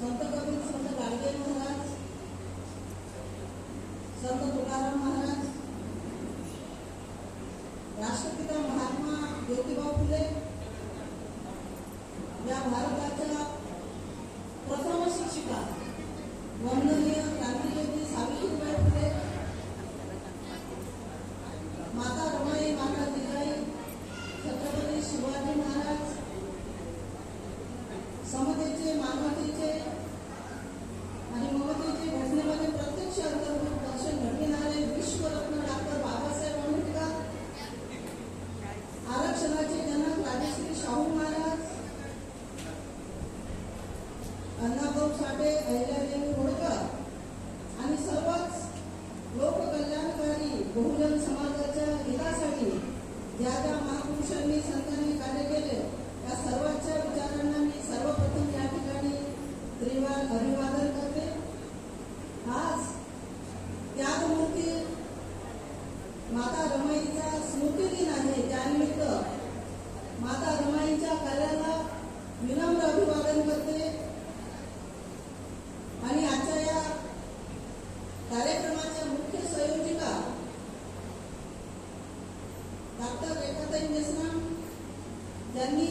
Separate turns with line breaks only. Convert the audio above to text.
संत कबीर संत गाडगे महाराज संत तुकाराम महाराज राष्ट्रपिता महात्मा ज्योतिबा फुले या भारत मानवतेचे आणि ममतेचे घटनेमध्ये प्रत्यक्ष अंतर्भूत दर्शन घडविणारे विश्वरत्न डॉक्टर बाबासाहेब आंबेडकर आरक्षणाचे जनक राजश्री शाहू महाराज अण्णाभाऊ साठे अहिल्यादेवी होळकर आणि सर्वच लोककल्याणकारी बहुजन समाजाच्या हितासाठी ज्या ज्या महापुरुषांनी संत अभिवादन करते. आज त्याच मूर्ती माता रमाईचा स्मृती दिन आहे. त्यानिमित्त माता रमाईच्या कार्याला विनम्र अभिवादन करते. आणि आजच्या या कार्यक्रमाच्या मुख्य संयोजिका डॉक्टर रेखाताई मेसना ज्यांनी